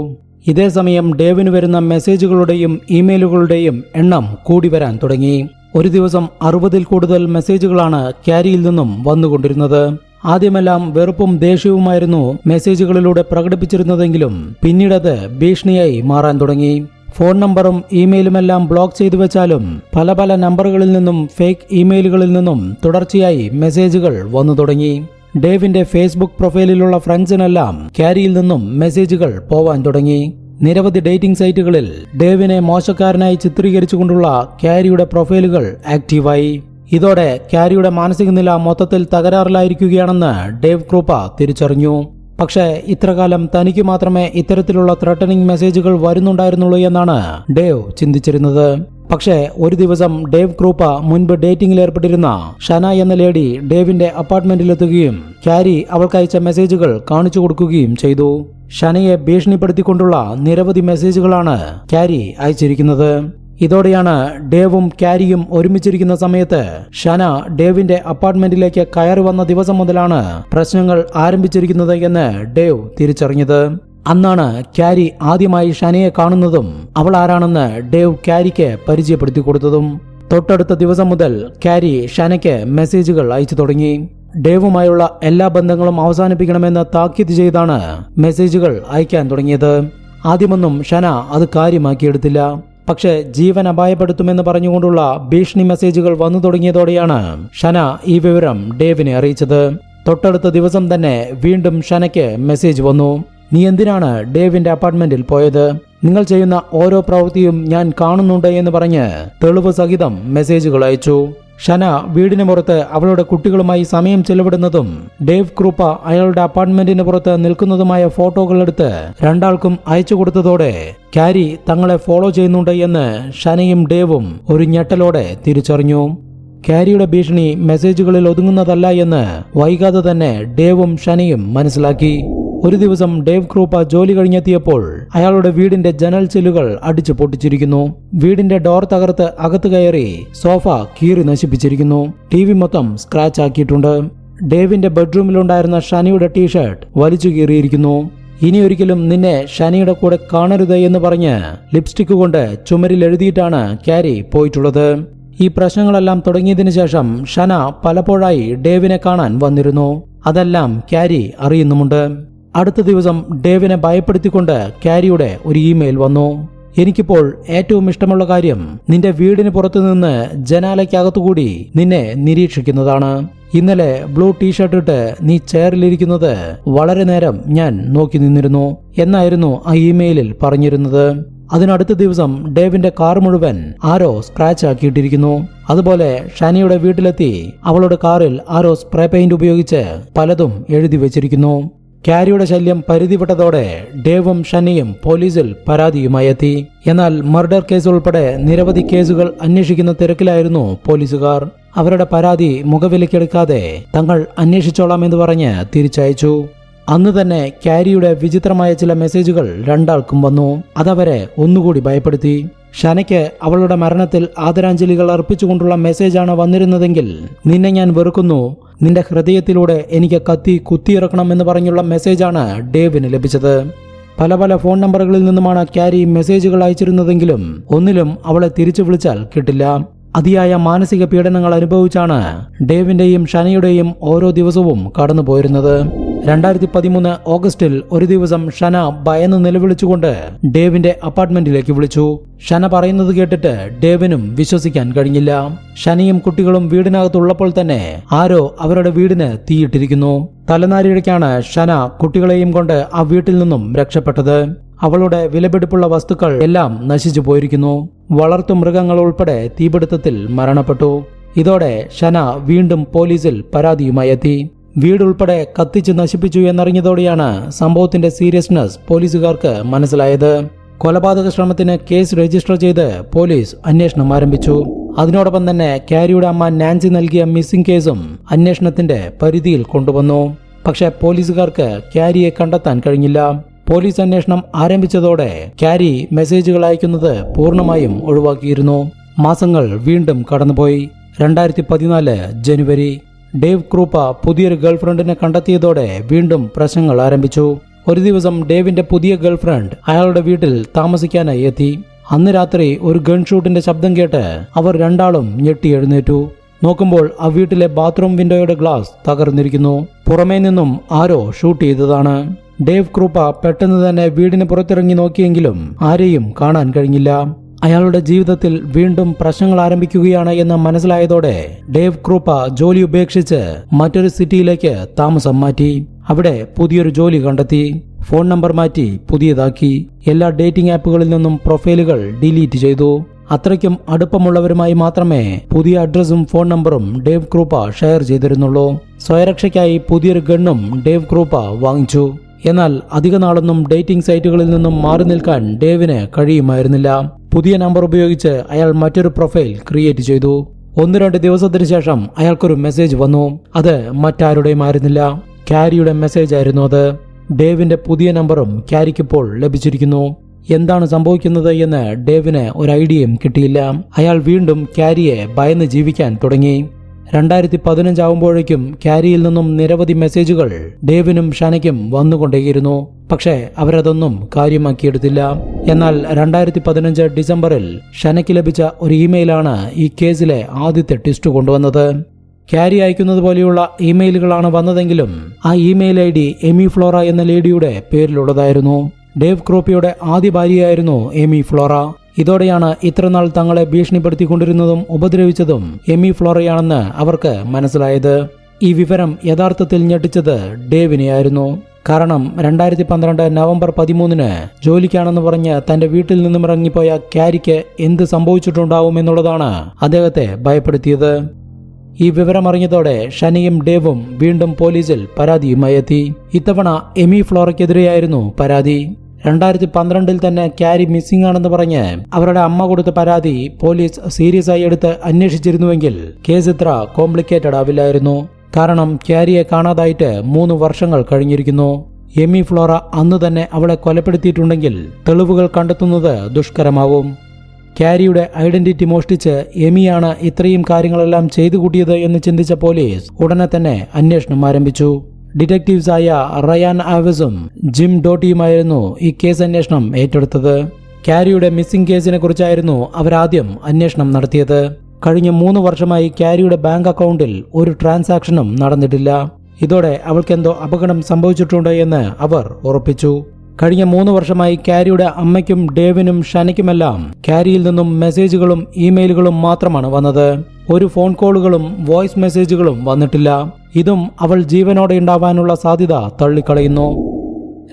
ഇതേ സമയം ഡേവിന് വരുന്ന മെസ്സേജുകളുടെയും ഇമെയിലുകളുടെയും എണ്ണം കൂടി വരാൻ തുടങ്ങി. ഒരു ദിവസം അറുപതിൽ കൂടുതൽ മെസ്സേജുകളാണ് ക്യാരിയിൽ നിന്നും വന്നുകൊണ്ടിരുന്നത്. ആദ്യമെല്ലാം വെറുപ്പും ദേഷ്യവുമായിരുന്നു മെസ്സേജുകളിലൂടെ പ്രകടിപ്പിച്ചിരുന്നതെങ്കിലും പിന്നീടത് ഭീഷണിയായി മാറാൻ തുടങ്ങി. ഫോൺ നമ്പറും ഇമെയിലുമെല്ലാം ബ്ലോക്ക് ചെയ്തു വെച്ചാലും പല പല നമ്പറുകളിൽ നിന്നും ഫേക്ക് ഇമെയിലുകളിൽ നിന്നും തുടർച്ചയായി മെസ്സേജുകൾ വന്നു തുടങ്ങി. ഡേവിന്റെ ഫേസ്ബുക്ക് പ്രൊഫൈലിലുള്ള ഫ്രണ്ട്സിനെല്ലാം ക്യാരിയിൽ നിന്നും മെസ്സേജുകൾ പോവാൻ തുടങ്ങി. നിരവധി ഡേറ്റിംഗ് സൈറ്റുകളിൽ ഡേവിനെ മോശക്കാരനായി ചിത്രീകരിച്ചുകൊണ്ടുള്ള ക്യാരിയുടെ പ്രൊഫൈലുകൾ ആക്റ്റീവായി. ഇതോടെ ക്യാരിയുടെ മാനസിക നില മൊത്തത്തിൽ തകരാറിലായിരിക്കുകയാണെന്ന് ഡേവ് ക്രൂപ്പ തിരിച്ചറിഞ്ഞു. പക്ഷേ ഇത്രകാലം തനിക്ക് മാത്രമേ ഇത്തരത്തിലുള്ള ത്രട്ടനിങ് മെസ്സേജുകൾ വരുന്നുണ്ടായിരുന്നുള്ളൂ എന്നാണ് ഡേവ് ചിന്തിച്ചിരുന്നത്. പക്ഷേ ഒരു ദിവസം ഡേവ് ക്രൂപ്പ മുൻപ് ഡേറ്റിംഗിൽ ഏർപ്പെട്ടിരുന്ന ഷന എന്ന ലേഡി ഡേവിന്റെ അപ്പാർട്ട്മെന്റിലെത്തുകയും ക്യാരി അവൾക്കയച്ച മെസ്സേജുകൾ കാണിച്ചു കൊടുക്കുകയും ചെയ്തു. ഷനയെ ഭീഷണിപ്പെടുത്തിക്കൊണ്ടുള്ള നിരവധി മെസ്സേജുകളാണ് ക്യാരി അയച്ചിരിക്കുന്നത്. ഇതോടെയാണ് ഡേവും ക്യാരിയും ഒരുമിച്ചിരിക്കുന്ന സമയത്ത് ഷന ഡേവിന്റെ അപ്പാർട്ട്മെന്റിലേക്ക് കയറി വന്ന ദിവസം മുതലാണ് പ്രശ്നങ്ങൾ ആരംഭിച്ചിരിക്കുന്നത് എന്ന് ഡേവ് തിരിച്ചറിഞ്ഞത്. അന്നാണ് ക്യാരി ആദ്യമായി ഷനയെ കാണുന്നതും അവൾ ആരാണെന്ന് ഡേവ് ക്യാരിക്ക് പരിചയപ്പെടുത്തി കൊടുത്തതും. തൊട്ടടുത്ത ദിവസം മുതൽ ക്യാരി ഷനയ്ക്ക് മെസ്സേജുകൾ അയച്ചു തുടങ്ങി. ഡേവുമായുള്ള എല്ലാ ബന്ധങ്ങളും അവസാനിപ്പിക്കണമെന്ന് താക്കീത് ചെയ്താണ് മെസ്സേജുകൾ അയക്കാൻ തുടങ്ങിയത്. ആദ്യമൊന്നും ഷന അത് കാര്യമാക്കിയെടുത്തില്ല. പക്ഷേ ജീവൻ അപായപ്പെടുത്തുമെന്ന് പറഞ്ഞുകൊണ്ടുള്ള ഭീഷണി മെസ്സേജുകൾ വന്നു തുടങ്ങിയതോടെയാണ് ഷന ഈ വിവരം ഡേവിനെ അറിയിച്ചത്. തൊട്ടടുത്ത ദിവസം തന്നെ വീണ്ടും ഷനയ്ക്ക് മെസ്സേജ് വന്നു. നീ എന്തിനാണ് ഡേവിന്റെ അപ്പാർട്ട്മെന്റിൽ പോയത്? നിങ്ങൾ ചെയ്യുന്ന ഓരോ പ്രവൃത്തിയും ഞാൻ കാണുന്നുണ്ട് എന്ന് പറഞ്ഞ് തെളിവ് സഹിതം മെസ്സേജുകൾ അയച്ചു. ഷന വീടിന് പുറത്ത് അവളുടെ കുട്ടികളുമായി സമയം ചെലവിടുന്നതും ഡേവ് ക്രൂപ്പ അയാളുടെ അപ്പാർട്ട്മെന്റിന് പുറത്ത് നിൽക്കുന്നതുമായ ഫോട്ടോകൾ എടുത്ത് രണ്ടാൾക്കും അയച്ചു കൊടുത്തതോടെ ക്യാരി തങ്ങളെ ഫോളോ ചെയ്യുന്നുണ്ട് എന്ന് ഷനയും ഡേവും ഒരു ഞെട്ടലോടെ തിരിച്ചറിഞ്ഞു. ക്യാരിയുടെ ഭീഷണി മെസ്സേജുകളിൽ ഒതുങ്ങുന്നതല്ല എന്ന് വൈകാതെ തന്നെ ഡേവും ഷനയും മനസ്സിലാക്കി. ഒരു ദിവസം ഡേവ് ക്രൂപ്പ ജോലി കഴിഞ്ഞെത്തിയപ്പോൾ അയാളുടെ വീടിന്റെ ജനൽ ചില്ലുകൾ അടിച്ചു പൊട്ടിച്ചിരിക്കുന്നു. വീടിന്റെ ഡോർ തകർത്ത് അകത്ത് കയറി സോഫ കീറി നശിപ്പിച്ചിരിക്കുന്നു. ടി വി മൊത്തം സ്ക്രാച്ച് ആക്കിയിട്ടുണ്ട്. ഡേവിന്റെ ബെഡ്റൂമിലുണ്ടായിരുന്ന ഷനിയുടെ ടീഷർട്ട് വലിച്ചു കീറിയിരിക്കുന്നു. ഇനി ഒരിക്കലും നിന്നെ ഷനിയുടെ കൂടെ കാണരുത് എന്ന് പറഞ്ഞ് ലിപ്സ്റ്റിക് കൊണ്ട് ചുമരിൽ എഴുതിയിട്ടാണ് ക്യാരി പോയിട്ടുള്ളത്. ഈ പ്രശ്നങ്ങളെല്ലാം തുടങ്ങിയതിനു ശേഷം ഷന പലപ്പോഴായി ഡേവിനെ കാണാൻ വന്നിരുന്നു. അതെല്ലാം ക്യാരി അറിയുന്നുമുണ്ട്. അടുത്ത ദിവസം ഡേവിനെ ഭയപ്പെടുത്തിക്കൊണ്ട് ക്യാരിയുടെ ഒരു ഇമെയിൽ വന്നു. എനിക്കിപ്പോൾ ഏറ്റവും ഇഷ്ടമുള്ള കാര്യം നിന്റെ വീടിന് പുറത്തുനിന്ന് ജനാലയ്ക്കകത്തുകൂടി നിന്നെ നിരീക്ഷിക്കുന്നതാണ്. ഇന്നലെ ബ്ലൂ ടീഷർട്ട് ഇട്ട് നീ ചെയറിലിരിക്കുന്നത് വളരെ നേരം ഞാൻ നോക്കി നിന്നിരുന്നു എന്നായിരുന്നു ആ ഇമെയിലിൽ പറഞ്ഞിരുന്നത്. അതിനടുത്ത ദിവസം ഡേവിന്റെ കാർ മുഴുവൻ ആരോ സ്ക്രാച്ച് ആക്കിയിട്ടിരിക്കുന്നു. അതുപോലെ ഷാനിയുടെ വീട്ടിലെത്തി അവളുടെ കാറിൽ ആരോ സ്പ്രേ പെയിന്റ് ഉപയോഗിച്ച് പലതും എഴുതി വെച്ചിരിക്കുന്നു. ക്യാരിയുടെ ശല്യം പരിധിവിട്ടതോടെ ഡേവും ഷനിയും പോലീസിൽ പരാതിയുമായെത്തി. എന്നാൽ മർഡർ കേസ് ഉൾപ്പെടെ നിരവധി കേസുകൾ അന്വേഷിക്കുന്ന തിരക്കിലായിരുന്നു പോലീസുകാർ. അവരുടെ പരാതി മുഖവിലക്കെടുക്കാതെ തങ്ങൾ അന്വേഷിച്ചോളാം എന്ന് പറഞ്ഞ് തിരിച്ചയച്ചു. അന്ന് തന്നെ ക്യാരിയുടെ വിചിത്രമായ ചില മെസ്സേജുകൾ രണ്ടാൾക്കും വന്നു. അതവരെ ഒന്നുകൂടി ഭയപ്പെടുത്തി. ഷനയ്ക്ക് അവളുടെ മരണത്തിൽ ആദരാഞ്ജലികൾ അർപ്പിച്ചുകൊണ്ടുള്ള മെസ്സേജാണ് വന്നിരുന്നതെങ്കിൽ നിന്നെ ഞാൻ വെറുക്കുന്നു. നിന്റെ ഹൃദയത്തിലൂടെ എനിക്ക് കത്തി കുത്തിയിറക്കണം എന്ന് പറഞ്ഞുള്ള മെസ്സേജാണ് ഡേവിന് ലഭിച്ചത്. പല പല ഫോൺ നമ്പറുകളിൽ നിന്നുമാണ് ക്യാരി മെസ്സേജുകൾ അയച്ചിരുന്നതെങ്കിലും ഒന്നിലും അവളെ തിരിച്ചു വിളിച്ചാൽ കിട്ടില്ല. അതിയായ മാനസിക പീഡനങ്ങൾ അനുഭവിച്ചാണ് ഡേവിന്റെയും ഷനയുടെയും ഓരോ ദിവസവും കടന്നു പോയിരുന്നത് രണ്ടായിരത്തി പതിമൂന്ന് ഓഗസ്റ്റിൽ ഒരു ദിവസം ഷന ഭയന്ന് നിലവിളിച്ചുകൊണ്ട് ഡേവിന്റെ അപ്പാർട്ട്മെന്റിലേക്ക് വിളിച്ചു. ഷന പറയുന്നത് കേട്ടിട്ട് ഡേവിനും വിശ്വസിക്കാൻ കഴിഞ്ഞില്ല. ഷനയും കുട്ടികളും വീടിനകത്തുള്ളപ്പോൾ തന്നെ ആരോ അവരുടെ വീടിന് തീയിട്ടിരിക്കുന്നു. തലനാരിഴയ്ക്കാണ് ഷന കുട്ടികളെയും കൊണ്ട് ആ വീട്ടിൽ നിന്നും രക്ഷപ്പെട്ടത്. അവളുടെ വിലപിടിപ്പുള്ള വസ്തുക്കൾ എല്ലാം നശിച്ചു പോയിരിക്കുന്നു. വളർത്തു മൃഗങ്ങൾ ഉൾപ്പെടെ തീപിടുത്തത്തിൽ മരണപ്പെട്ടു. ഇതോടെ ഷന വീണ്ടും പോലീസിൽ പരാതിയുമായി എത്തി. വീടുൾപ്പെടെ കത്തിച്ച് നശിപ്പിച്ചു എന്നറിഞ്ഞതോടെയാണ് സംഭവത്തിന്റെ സീരിയസ്നെസ് പോലീസുകാർക്ക് മനസ്സിലായത്. കൊലപാതക ശ്രമത്തിന് കേസ് രജിസ്റ്റർ ചെയ്ത് പോലീസ് അന്വേഷണം ആരംഭിച്ചു. അതിനോടൊപ്പം തന്നെ കാരിയുടെ അമ്മ നാൻസി നൽകിയ മിസ്സിംഗ് കേസും അന്വേഷണത്തിന്റെ പരിധിയിൽ കൊണ്ടുവന്നു. പക്ഷേ പോലീസുകാർക്ക് ക്യാരിയെ കണ്ടെത്താൻ കഴിഞ്ഞില്ല. പോലീസ് അന്വേഷണം ആരംഭിച്ചതോടെ ക്യാരി മെസ്സേജുകൾ അയക്കുന്നത് പൂർണമായും ഒഴിവാക്കിയിരുന്നു. മാസങ്ങൾ വീണ്ടും കടന്നുപോയി. രണ്ടായിരത്തി പതിനാല് ജനുവരി. ഡേവ് ക്രൂപ്പ പുതിയൊരു ഗേൾഫ്രണ്ടിനെ കണ്ടെത്തിയതോടെ വീണ്ടും പ്രശ്നങ്ങൾ ആരംഭിച്ചു. ഒരു ദിവസം ഡേവിന്റെ പുതിയ ഗേൾഫ്രണ്ട് അയാളുടെ വീട്ടിൽ താമസിക്കാനായി എത്തി. അന്ന് രാത്രി ഒരു ഗൺഷൂട്ടിന്റെ ശബ്ദം കേട്ട് അവർ രണ്ടാളും ഞെട്ടി എഴുന്നേറ്റു. നോക്കുമ്പോൾ ആ വീട്ടിലെ ബാത്റൂം വിൻഡോയുടെ ഗ്ലാസ് തകർന്നിരിക്കുന്നു. പുറമേ നിന്നും ആരോ ഷൂട്ട് ചെയ്തതാണ്. ഡേവ് ക്രൂപ്പ പെട്ടെന്ന് തന്നെ വീടിന് പുറത്തിറങ്ങി നോക്കിയെങ്കിലും ആരെയും കാണാൻ കഴിഞ്ഞില്ല. അയാളുടെ ജീവിതത്തിൽ വീണ്ടും പ്രശ്നങ്ങൾ ആരംഭിക്കുകയാണ് എന്ന് മനസ്സിലായതോടെ ഡേവ് ക്രൂപ്പ ജോലി ഉപേക്ഷിച്ച് മറ്റൊരു സിറ്റിയിലേക്ക് താമസം മാറ്റി. അവിടെ പുതിയൊരു ജോലി കണ്ടെത്തി. ഫോൺ നമ്പർ മാറ്റി പുതിയതാക്കി. എല്ലാ ഡേറ്റിംഗ് ആപ്പുകളിൽ നിന്നും പ്രൊഫൈലുകൾ ഡിലീറ്റ് ചെയ്തു. അത്രയ്ക്കും അടുപ്പമുള്ളവരുമായി മാത്രമേ പുതിയ അഡ്രസ്സും ഫോൺ നമ്പറും ഡേവ് ക്രൂപ്പ ഷെയർ ചെയ്തിരുന്നുള്ളൂ. സ്വയരക്ഷയ്ക്കായി പുതിയൊരു ഗണ്ണും ഡേവ് ക്രൂപ്പ വാങ്ങിച്ചു. എന്നാൽ അധിക നാളൊന്നും ഡേറ്റിംഗ് സൈറ്റുകളിൽ നിന്നും മാറി നിൽക്കാൻ ഡേവിന് കഴിയുമായിരുന്നില്ല. പുതിയ നമ്പർ ഉപയോഗിച്ച് അയാൾ മറ്റൊരു പ്രൊഫൈൽ ക്രിയേറ്റ് ചെയ്തു. ഒന്ന് രണ്ട് ദിവസത്തിന് ശേഷം അയാൾക്കൊരു മെസ്സേജ് വന്നു. അത് മറ്റാരുടെയും ആയിരുന്നില്ല. ക്യാരിയുടെ മെസ്സേജ് ആയിരുന്നു അത്. ഡേവിന്റെ പുതിയ നമ്പറും ക്യാരിക്കിപ്പോൾ ലഭിച്ചിരിക്കുന്നു. എന്താണ് സംഭവിക്കുന്നത് എന്ന് ഡേവിന് ഒരു ഐഡിയയും കിട്ടിയില്ല. അയാൾ വീണ്ടും ക്യാരിയെ ഭയന്ന് ജീവിക്കാൻ തുടങ്ങി. രണ്ടായിരത്തി പതിനഞ്ചാവുമ്പോഴേക്കും ക്യാരിയിൽ നിന്നും നിരവധി മെസ്സേജുകൾ ഡേവിനും ഷനയ്ക്കും വന്നുകൊണ്ടേയിരുന്നു. പക്ഷേ അവരതൊന്നും കാര്യമാക്കിയെടുത്തില്ല. എന്നാൽ രണ്ടായിരത്തി പതിനഞ്ച് ഡിസംബറിൽ ഷനയ്ക്ക് ലഭിച്ച ഒരു ഇമെയിലാണ് ഈ കേസിലെ ആദ്യത്തെ ടിസ്റ്റ് കൊണ്ടുവന്നത്. ക്യാരി അയക്കുന്നത് പോലെയുള്ള ഇമെയിലുകളാണ് വന്നതെങ്കിലും ആ email I D Amy Flora എന്ന ലേഡിയുടെ പേരിലുള്ളതായിരുന്നു. ഡേവ് ക്രോപ്പിയുടെ ആദ്യ ഭാര്യയായിരുന്നു എമി ഫ്ലോറ. ഇതോടെയാണ് ഇത്രനാൾ തങ്ങളെ ഭീഷണിപ്പെടുത്തിക്കൊണ്ടിരുന്നതും ഉപദ്രവിച്ചതും എമി ഫ്ലോറയാണെന്ന് അവർക്ക് മനസ്സിലായത്. ഈ വിവരം യഥാർത്ഥത്തിൽ ഞെട്ടിച്ചത് ഡേവിനെയായിരുന്നു. കാരണം രണ്ടായിരത്തി പന്ത്രണ്ട് നവംബർ പതിമൂന്നിന് ജോലിക്കാണെന്ന് പറഞ്ഞ് തന്റെ വീട്ടിൽ നിന്നും ഇറങ്ങിപ്പോയ ക്യാരിക്ക് എന്ത് സംഭവിച്ചിട്ടുണ്ടാവുമെന്നുള്ളതാണ് അദ്ദേഹത്തെ ഭയപ്പെടുത്തിയത്. ഈ വിവരമറിഞ്ഞതോടെ ഷനിയും ഡേവും വീണ്ടും പോലീസിൽ പരാതിയുമായി എത്തി. ഇത്തവണ എമി ഫ്ലോറയ്ക്കെതിരെയായിരുന്നു പരാതി. രണ്ടായിരത്തി പന്ത്രണ്ടിൽ തന്നെ ക്യാരി മിസ്സിംഗ് ആണെന്ന് പറഞ്ഞ് അവരുടെ അമ്മ കൊടുത്ത പരാതി പോലീസ് സീരിയസ് ആയി എടുത്ത് അന്വേഷിച്ചിരുന്നുവെങ്കിൽ കേസ് ഇത്ര കോംപ്ലിക്കേറ്റഡ് ആവില്ലായിരുന്നു. കാരണം ക്യാരിയെ കാണാതായിട്ട് മൂന്ന് വർഷങ്ങൾ കഴിഞ്ഞിരിക്കുന്നു. എമി ഫ്ലോറ അന്ന് തന്നെ അവളെ കൊലപ്പെടുത്തിയിട്ടുണ്ടെങ്കിൽ തെളിവുകൾ കണ്ടെത്തുന്നത് ദുഷ്കരമാവും ക്യാരിയുടെ ഐഡന്റിറ്റി മോഷ്ടിച്ച് എമിയാണ് ഇത്രയും കാര്യങ്ങളെല്ലാം ചെയ്തു കൂട്ടിയത് എന്ന് ചിന്തിച്ച പോലീസ് ഉടനെ തന്നെ അന്വേഷണം ആരംഭിച്ചു. ഡിറ്റക്റ്റീവ്സായ റയാൻ ആവസും ജിം ഡോട്ടിയുമായിരുന്നു ഈ കേസ് അന്വേഷണം ഏറ്റെടുത്തത്. ക്യാരിയുടെ മിസ്സിംഗ് കേസിനെ കുറിച്ചായിരുന്നു അവരാദ്യം അന്വേഷണം നടത്തിയത്. കഴിഞ്ഞ മൂന്ന് വർഷമായി ക്യാരിയുടെ ബാങ്ക് അക്കൗണ്ടിൽ ഒരു ട്രാൻസാക്ഷനും നടന്നിട്ടില്ല. ഇതോടെ അവൾക്കെന്തോ അപകടം സംഭവിച്ചിട്ടുണ്ടോ എന്ന് അവർ ഉറപ്പിച്ചു. കഴിഞ്ഞ മൂന്ന് വർഷമായി കാരിയുടെ അമ്മയ്ക്കും ഡേവിനും ഷനയ്ക്കുമെല്ലാം കാരിയിൽ നിന്നും മെസ്സേജുകളും ഇമെയിലുകളും മാത്രമാണ് വന്നത്. ഒരു ഫോൺ കോളുകളും വോയിസ് മെസ്സേജുകളും വന്നിട്ടില്ല. ഇതും അവൾ ജീവനോടെ ഉണ്ടാവാനുള്ള സാധ്യത തള്ളിക്കളയുന്നു.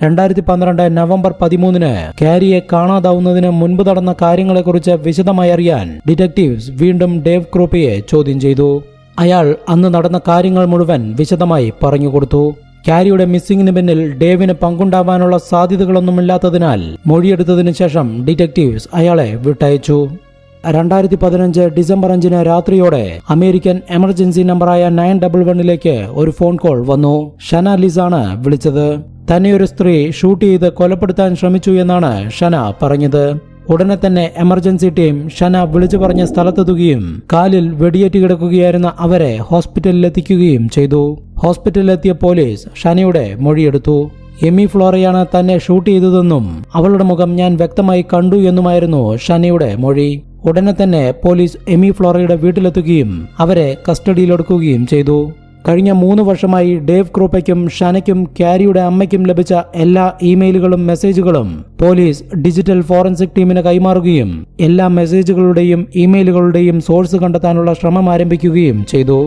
രണ്ടായിരത്തി പന്ത്രണ്ട് നവംബർ പതിമൂന്നിന് കാരിയെ കാണാതാവുന്നതിന് മുൻപ് നടന്ന കാര്യങ്ങളെക്കുറിച്ച് വിശദമായി അറിയാൻ ഡിറ്റക്ടീവ്സ് വീണ്ടും ഡേവ് ക്രൂപ്പിയെ ചോദ്യം ചെയ്തു. അയാൾ അന്ന് നടന്ന കാര്യങ്ങൾ മുഴുവൻ വിശദമായി പറഞ്ഞുകൊടുത്തു കാരിയുടെ മിസ്സിംഗിന് പിന്നിൽ ഡേവിന് പങ്കുണ്ടാവാനുള്ള സാധ്യതകളൊന്നുമില്ലാത്തതിനാൽ മൊഴിയെടുത്തതിനു ശേഷം ഡിറ്റക്ടീവ്സ് അയാളെ വിട്ടയച്ചു. രണ്ടായിരത്തി പതിനഞ്ച് ഡിസംബർ അഞ്ചിന് രാത്രിയോടെ അമേരിക്കൻ എമർജൻസി നമ്പറായ നയൻ ഡബിൾ വണ്ണിലേക്ക് ഒരു ഫോൺ കോൾ വന്നു. ഷന ലിസാണ് വിളിച്ചത്. തന്നെ ഒരു സ്ത്രീ ഷൂട്ട് ചെയ്ത് കൊലപ്പെടുത്താൻ ശ്രമിച്ചു എന്നാണ് ഷന പറഞ്ഞത്. ഉടനെ തന്നെ എമർജൻസി ടീം ഷന വിളിച്ചു പറഞ്ഞ സ്ഥലത്തെത്തുകയും കാലിൽ വെടിയേറ്റ് കിടക്കുകയായിരുന്ന അവരെ ഹോസ്പിറ്റലിൽ എത്തിക്കുകയും ചെയ്തു. ഹോസ്പിറ്റലിലെത്തിയ പോലീസ് ഷനയുടെ മൊഴിയെടുത്തു. എമി ഫ്ലോറയാണ് തന്നെ ഷൂട്ട് ചെയ്തതെന്നും അവളുടെ മുഖം ഞാൻ വ്യക്തമായി കണ്ടു എന്നുമായിരുന്നു ഷനയുടെ മൊഴി. ഉടനെ തന്നെ പോലീസ് എമി ഫ്ലോറയുടെ വീട്ടിലെത്തുകയും അവരെ കസ്റ്റഡിയിലെടുക്കുകയും ചെയ്തു. കഴിഞ്ഞ മൂന്ന് വർഷമായി ഡേവ് ക്രൂപ്പയ്ക്കും ഷനയ്ക്കും ക്യാരിയുടെ അമ്മയ്ക്കും ലഭിച്ച എല്ലാ ഇമെയിലുകളും മെസ്സേജുകളും പോലീസ് ഡിജിറ്റൽ ഫോറൻസിക് ടീമിന് കൈമാറുകയും എല്ലാ മെസ്സേജുകളുടെയും ഇമെയിലുകളുടെയും സോഴ്സ് കണ്ടെത്താനുള്ള ശ്രമം ആരംഭിക്കുകയും ചെയ്തു.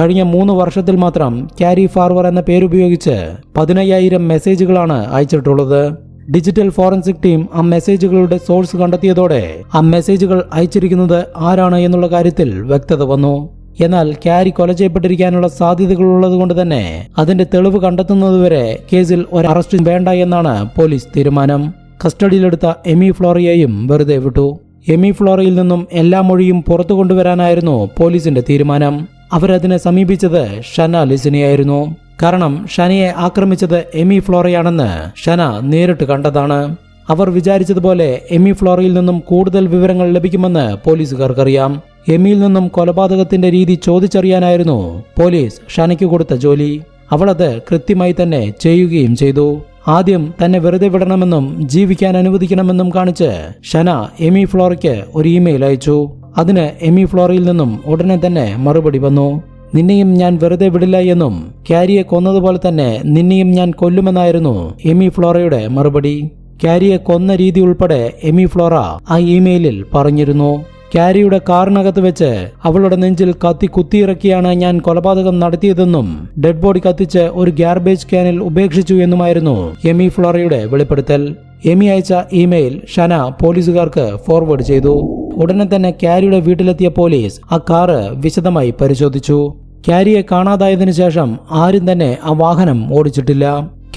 കഴിഞ്ഞ മൂന്ന് വർഷത്തിൽ മാത്രം ക്യാരി ഫാർവർ എന്ന പേരുപയോഗിച്ച് പതിനയ്യായിരം മെസ്സേജുകളാണ് അയച്ചിട്ടുള്ളത്. ഡിജിറ്റൽ ഫോറൻസിക് ടീം ആ മെസ്സേജുകളുടെ സോഴ്സ് കണ്ടെത്തിയതോടെ ആ മെസ്സേജുകൾ അയച്ചിരിക്കുന്നത് ആരാണ് എന്നുള്ള കാര്യത്തിൽ വ്യക്തത വന്നു. എന്നാൽ ക്യാരി കൊല ചെയ്യപ്പെട്ടിരിക്കാനുള്ള സാധ്യതകളുള്ളത് കൊണ്ട് തന്നെ അതിന്റെ തെളിവ് കണ്ടെത്തുന്നതുവരെ കേസിൽ ഒരു അറസ്റ്റ് വേണ്ട എന്നാണ് പോലീസ് തീരുമാനം. കസ്റ്റഡിയിലെടുത്ത എമി ഫ്ലോറിയെയും വെറുതെ വിട്ടു. എമി ഫ്ലോറയിൽ നിന്നും എല്ലാ മൊഴിയും പുറത്തു കൊണ്ടുവരാനായിരുന്നു പോലീസിന്റെ തീരുമാനം. അവരതിനെ സമീപിച്ചത് ഷന ലിസിനെയായിരുന്നു. കാരണം ഷനയെ ആക്രമിച്ചത് എമി ഫ്ലോറയാണെന്ന് ഷന നേരിട്ട് കണ്ടതാണ്. അവർ വിചാരിച്ചതുപോലെ എമി ഫ്ലോറയിൽ നിന്നും കൂടുതൽ വിവരങ്ങൾ ലഭിക്കുമെന്ന് പോലീസുകാർക്കറിയാം. എമിയിൽ നിന്നും കൊലപാതകത്തിന്റെ രീതി ചോദിച്ചറിയാനായിരുന്നു പോലീസ് ഷനയ്ക്ക് കൊടുത്ത ജോലി. അവളത് കൃത്യമായി തന്നെ ചെയ്യുകയും ചെയ്തു. ആദ്യം തന്നെ വെറുതെ വിടണമെന്നും ജീവിക്കാൻ അനുവദിക്കണമെന്നും കാണിച്ച് ഷന എമി ഫ്ലോറയ്ക്ക് ഒരു ഇമെയിൽ അയച്ചു. അതിന് എമി ഫ്ലോറയിൽ നിന്നും ഉടനെ തന്നെ മറുപടി വന്നു. നിന്നെയും ഞാൻ വെറുതെ വിടില്ല എന്നും ക്യാരിയെ കൊന്നതുപോലെ തന്നെ നിന്നെയും ഞാൻ കൊല്ലുമെന്നായിരുന്നു എമി ഫ്ലോറയുടെ മറുപടി. ക്യാരിയെ കൊന്ന രീതി ഉൾപ്പെടെ എമി ഫ്ലോറ ആ ഇമെയിലിൽ പറഞ്ഞിരുന്നു. ക്യാരിയുടെ കാറിനകത്ത് വെച്ച് അവളുടെ നെഞ്ചിൽ കത്തി കുത്തിയിറക്കിയാണ് ഞാൻ കൊലപാതകം നടത്തിയതെന്നും ഡെഡ് ബോഡി കത്തിച്ച് ഒരു ഗാർബേജ് ക്യാനിൽ ഉപേക്ഷിച്ചു എന്നുമായിരുന്നു എമി ഫ്ലോറയുടെ വെളിപ്പെടുത്തൽ. എമി അയച്ച ഇമെയിൽ ഷന പോലീസുകാർക്ക് ഫോർവേഡ് ചെയ്തു. ഉടനെ തന്നെ ക്യാരിയുടെ വീട്ടിലെത്തിയ പോലീസ് ആ കാറ് വിശദമായി പരിശോധിച്ചു. ക്യാരിയെ കാണാതായതിനു ശേഷം ആരും തന്നെ ആ വാഹനം ഓടിച്ചിട്ടില്ല.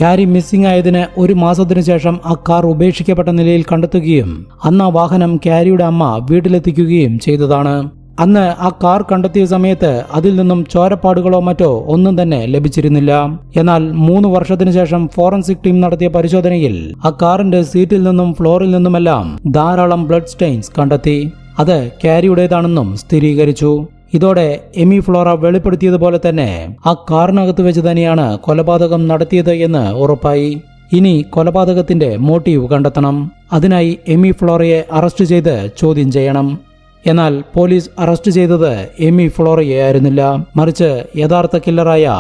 ക്യാരി മിസ്സിംഗ് ആയതിന് ഒരു മാസത്തിനു ശേഷം ആ കാർ ഉപേക്ഷിക്കപ്പെട്ട നിലയിൽ കണ്ടെത്തുകയും അന്ന് ആ വാഹനം ക്യാരിയുടെ അമ്മ വീട്ടിലെത്തിക്കുകയും ചെയ്തതാണ്. അന്ന് ആ കാർ കണ്ടെത്തിയ സമയത്ത് അതിൽ നിന്നും ചോരപ്പാടുകളോ മറ്റോ ഒന്നും തന്നെ ലഭിച്ചിരുന്നില്ല. എന്നാൽ മൂന്ന് വർഷത്തിനു ശേഷം ഫോറൻസിക് ടീം നടത്തിയ പരിശോധനയിൽ ആ കാറിന്റെ സീറ്റിൽ നിന്നും ഫ്ലോറിൽ നിന്നുമെല്ലാം ധാരാളം ബ്ലഡ് സ്റ്റെയിൻസ് കണ്ടെത്തി. അത് ക്യാരിയുടേതാണെന്നും സ്ഥിരീകരിച്ചു. ഇതോടെ എമി ഫ്ലോറ വെളിപ്പെടുത്തിയതുപോലെ തന്നെ ആ കാറിനകത്ത് വെച്ച് തന്നെയാണ് കൊലപാതകം നടത്തിയത് എന്ന് ഉറപ്പായി. ഇനി കൊലപാതകത്തിന്റെ മോട്ടീവ് കണ്ടെത്തണം. അതിനായി എമി ഫ്ലോറയെ അറസ്റ്റ് ചെയ്ത് ചോദ്യം ചെയ്യണം. എന്നാൽ പോലീസ് അറസ്റ്റ് ചെയ്തത് എമി ഫ്ലോറയെ ആയിരുന്നില്ല. മറിച്ച് യഥാർത്ഥ കില്ലറായ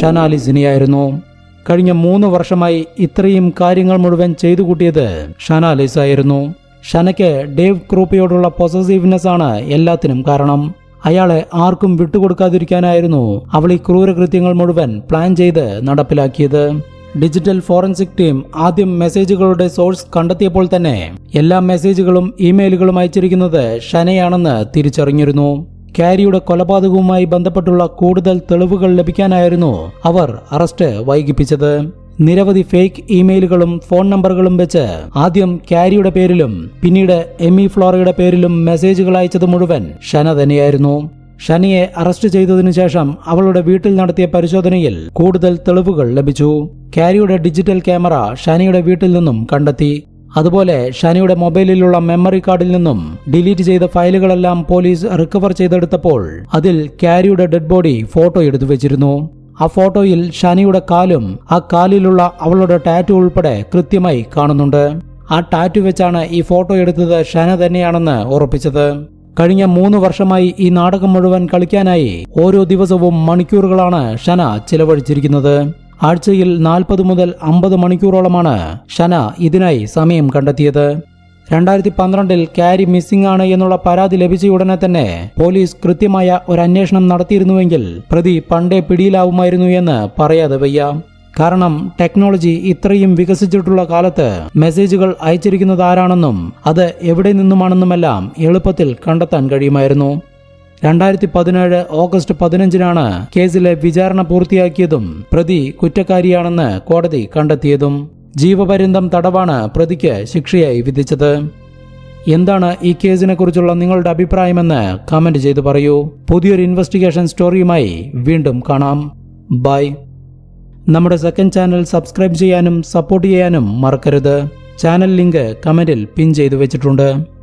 ഷനാലിസിനെയായിരുന്നു കഴിഞ്ഞ മൂന്ന് വർഷമായി ഇത്രയും കാര്യങ്ങൾ മുഴുവൻ ചെയ്തു കൂട്ടിയത് ഷനാലിസ് ആയിരുന്നു. ഷനയ്ക്ക് ഡേവ് ക്രൂപ്പിയോടുള്ള പൊസസീവ്നെസ് ആണ് എല്ലാത്തിനും കാരണം. അയാളെ ആർക്കും വിട്ടുകൊടുക്കാതിരിക്കാനായിരുന്നു അവൾ ഈ ക്രൂരകൃത്യങ്ങൾ മുഴുവൻ പ്ലാൻ ചെയ്ത് നടപ്പിലാക്കിയത്. ഡിജിറ്റൽ ഫോറൻസിക് ടീം ആദ്യം മെസ്സേജുകളുടെ സോഴ്സ് കണ്ടെത്തിയപ്പോൾ തന്നെ എല്ലാ മെസ്സേജുകളും ഇമെയിലുകളും അയച്ചിരിക്കുന്നത് ഷനയാണെന്ന് തിരിച്ചറിഞ്ഞിരുന്നു. ക്യാരിയുടെ കൊലപാതകവുമായി ബന്ധപ്പെട്ടുള്ള കൂടുതൽ തെളിവുകൾ ലഭിക്കാനായിരുന്നു അവർ അറസ്റ്റ് വൈകിപ്പിച്ചത്. നിരവധി ഫേക്ക് ഇമെയിലുകളും ഫോൺ നമ്പറുകളും വെച്ച് ആദ്യം ക്യാരിയുടെ പേരിലും പിന്നീട് എമി ഫ്ലോറയുടെ പേരിലും മെസ്സേജുകൾ അയച്ചത് മുഴുവൻ ഷന തന്നെയായിരുന്നു. ഷനിയെ അറസ്റ്റ് ചെയ്തതിനു ശേഷം അവളുടെ വീട്ടിൽ നടത്തിയ പരിശോധനയിൽ കൂടുതൽ തെളിവുകൾ ലഭിച്ചു. ക്യാരിയുടെ ഡിജിറ്റൽ ക്യാമറ ഷനിയുടെ വീട്ടിൽ നിന്നും കണ്ടെത്തി. അതുപോലെ ഷനിയുടെ മൊബൈലിലുള്ള മെമ്മറി കാർഡിൽ നിന്നും ഡിലീറ്റ് ചെയ്ത ഫയലുകളെല്ലാം പോലീസ് റിക്കവർ ചെയ്തെടുത്തപ്പോൾ അതിൽ ക്യാരിയുടെ ഡെഡ് ബോഡി ഫോട്ടോ എടുത്തു വെച്ചിരുന്നു. ആ ഫോട്ടോയിൽ ഷനിയുടെ കാലും ആ കാലിലുള്ള അവളുടെ ടാറ്റു ഉൾപ്പെടെ കൃത്യമായി കാണുന്നുണ്ട്. ആ ടാറ്റു വെച്ചാണ് ഈ ഫോട്ടോ എടുത്തത് ഷന തന്നെയാണെന്ന് ഉറപ്പിച്ചത്. കഴിഞ്ഞ മൂന്ന് വർഷമായി ഈ നാടകം മുഴുവൻ കളിക്കാനായി ഓരോ ദിവസവും മണിക്കൂറുകളാണ് ഷന ചിലവഴിച്ചിരിക്കുന്നത്. ആഴ്ചയിൽ നാൽപ്പത് മുതൽ അമ്പത് മണിക്കൂറോളമാണ് ഷന ഇതിനായി സമയം കണ്ടെത്തിയത്. രണ്ടായിരത്തി പന്ത്രണ്ടിൽ ക്യാരി മിസ്സിംഗ് ആണ് എന്നുള്ള പരാതി ലഭിച്ച ഉടനെ തന്നെ പോലീസ് കൃത്യമായ ഒരു അന്വേഷണം നടത്തിയിരുന്നുവെങ്കിൽ പ്രതി പണ്ടേ പിടിയിലാവുമായിരുന്നു എന്ന് പറയാതെ വയ്യ. കാരണം ടെക്നോളജി ഇത്രയും വികസിച്ചിട്ടുള്ള കാലത്ത് മെസ്സേജുകൾ അയച്ചിരിക്കുന്നത് ആരാണെന്നും അത് എവിടെ നിന്നുമാണെന്നുമെല്ലാം എളുപ്പത്തിൽ കണ്ടെത്താൻ കഴിയുമായിരുന്നു. രണ്ടായിരത്തി പതിനേഴ് ഓഗസ്റ്റ് പതിനഞ്ചിനാണ് കേസിലെ വിചാരണ പൂർത്തിയാക്കിയതും പ്രതി കുറ്റക്കാരിയാണെന്ന് കോടതി കണ്ടെത്തിയതും. ജീവപര്യന്തം തടവാണ് പ്രതിക്ക് ശിക്ഷയായി വിധിച്ചത്. എന്താണ് ഈ കേസിനെ കുറിച്ചുള്ള നിങ്ങളുടെ അഭിപ്രായമെന്ന് കമന്റ് ചെയ്ത് പറയൂ. പുതിയൊരു ഇൻവെസ്റ്റിഗേഷൻ സ്റ്റോറിയുമായി വീണ്ടും കാണാം. ബൈ. നമ്മുടെ സെക്കൻഡ് ചാനൽ സബ്സ്ക്രൈബ് ചെയ്യാനും സപ്പോർട്ട് ചെയ്യാനും മറക്കരുത്. ചാനൽ ലിങ്ക് കമന്റിൽ പിൻ ചെയ്തു വെച്ചിട്ടുണ്ട്.